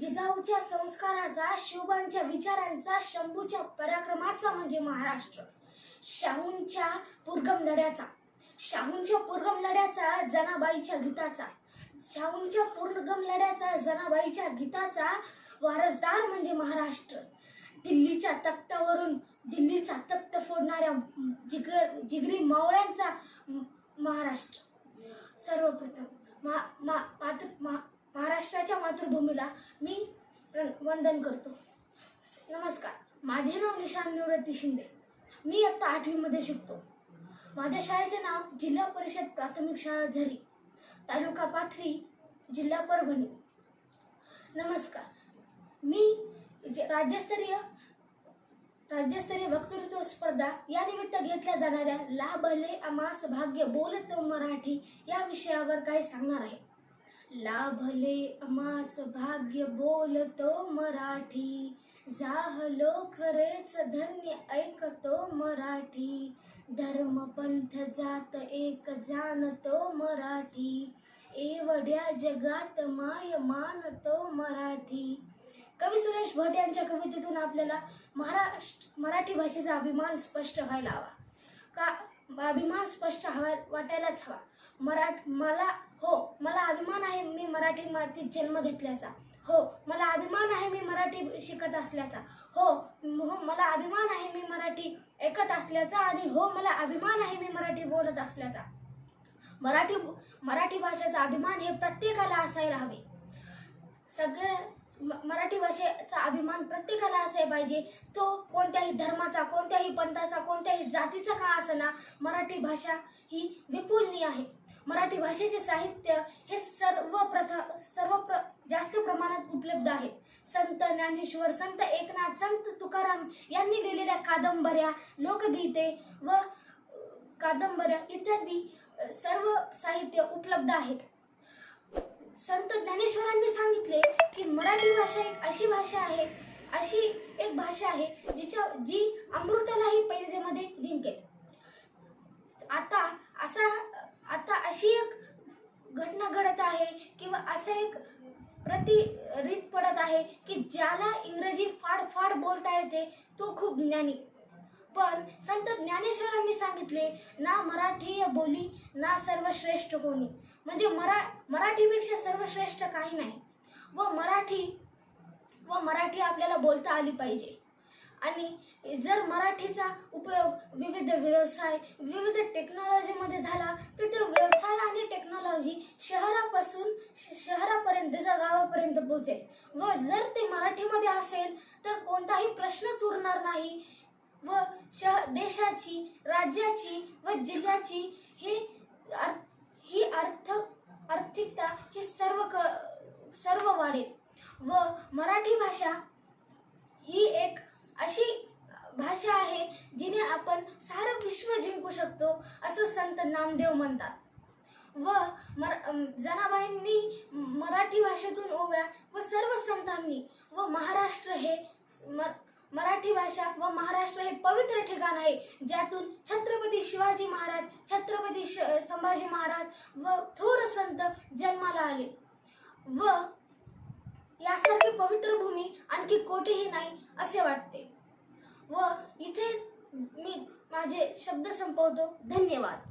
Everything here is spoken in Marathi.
जिजाऊच्या संस्काराचा शिवबांच्या विचारांचा शंभूच्या पराक्रमाचा म्हणजे महाराष्ट्र. शाहूंच्या पुरगम लढ्याचा शाहूंच्या पुरगम लढ्याचा जनाबाईच्या गीताचा. शाहूंच्या पुरगम लढ्याचा जनाबाईच्या गीताचा वारसदार म्हणजे महाराष्ट्र. दिल्लीच्या तख्तावरून दिल्लीचा तख्त फोडणाऱ्या जिगर जिगरी मावळ्यांचा महाराष्ट्र. सर्वप्रथम मा मा मातृ मा महाराष्ट्राच्या मातृभूमीला मी वंदन करतो. नमस्कार. माझे नाव निशान निवृत्ती शिंदे. मी आत्ता आठवीमध्ये शिकतो. माझ्या शाळेचे नाव जिल्हा परिषद प्राथमिक शाळा झरी तालुका पाथरी जिल्हा परभणी. नमस्कार. मी जे- राज्यस्तरीय राज्यस्तरीय वक्तृत्व स्पर्धा या निमित्त घेतल्या जाणाऱ्या लाभले अमास भाग्य बोलतो मराठी या विषयावर काय सांगणार आहे. लाभले अमास भाग्य बोलतो मराठी. जाहलो खरेच धन्य ऐकतो मराठी. धर्म पंथ जात एक जाणतो मराठी. एवढ्या जगात माय मानतो मराठी. कवी सुरेश भट यांच्या कवितेतून आपल्याला महाराष्ट्र मराठी भाषेचा अभिमान स्पष्ट व्हायला हवा. का अभिमान स्पष्ट हवा वाटायलाच हवा. मराठ मला हो मला अभिमान आहे मी मराठी मातीत जन्म घेतल्याचा. हो मला अभिमान आहे मी मराठी शिकत असल्याचा. हो हो मला अभिमान आहे मी मराठी ऐकत असल्याचा आणि हो मला अभिमान आहे मी मराठी बोलत असल्याचा. मराठी मराठी भाषेचा अभिमान हे प्रत्येकाला असायला हवे. सगळ्या मराठी भाषेचा अभिमान प्रत्येकाला असायला पाहिजे. तो कोणत्याही धर्माचा कोणत्याही पंथाचा कोणत्याही जातीचा का असना मराठी भाषा ही विपुलनी आहे. मराठी भाषेचे साहित्य हे सर्व प्रथा सर्व प्र जास्त प्रमाणात उपलब्ध आहे. संत ज्ञानेश्वर संत एकनाथ संत तुकाराम यांनी लिहिलेल्या कादंबऱ्या लोकगीते व कादंबऱ्या इत्यादी सर्व साहित्य उपलब्ध आहेत. संत ज्ञानेश्वरांनी सांगितले की मराठी भाषा एक अशी भाषा आहे अशी एक भाषा आहे जिच्या जी अमृतालाही पैजेमध्ये जिंकेल आता असा आता अशी एक घटना घडत आहे किंवा असं एक प्रति रीत पडत आहे की ज्याला इंग्रजी फाड फाड बोलता येते तो खूप ज्ञानी. पण संत ज्ञानेश्वरांनी सांगितले ना मराठी बोली ना सर्वश्रेष्ठ कोणी. म्हणजे मरा मराठीपेक्षा श्रेष्ठ काही नाही. व मराठी व मराठी आपल्याला बोलता आली पाहिजे. आणि जर मराठीचा उपयोग विविध व्यवसाय विविध टेक्नॉलॉजीमध्ये झाला तर ते व्यवसाय आणि टेक्नॉलॉजी शहरापासून श- शहरापर्यंत जर गावापर्यंत पोहोचेल. व जर ते मराठीमध्ये असेल तर कोणताही प्रश्नच उरणार नाही. व शह देशाची राज्याची व जिल्ह्याची ही अर्थ ही अर्थ आर्थिकता ही सर्व क सर्व वाढेल. व मराठी भाषा ही एक अशी भाषा आहे जिने आपण सारं विश्व जिंकू शकतो असं संत नामदेव म्हणतात. व मर जनाबाईंनी मराठी भाषेतून ओव्या व सर्व संतांनी व महाराष्ट्र हे म- मराठी भाषा व महाराष्ट्र हे पवित्र ठिकाण आहे. ज्यातून छत्रपती शिवाजी महाराज छत्रपती श संभाजी महाराज व थोर संत जन्माला आले. व यासारखी पवित्र भूमी आणखी कोठेही नाही असे वाटते. व इथे मी माझे शब्द संपवतो. धन्यवाद.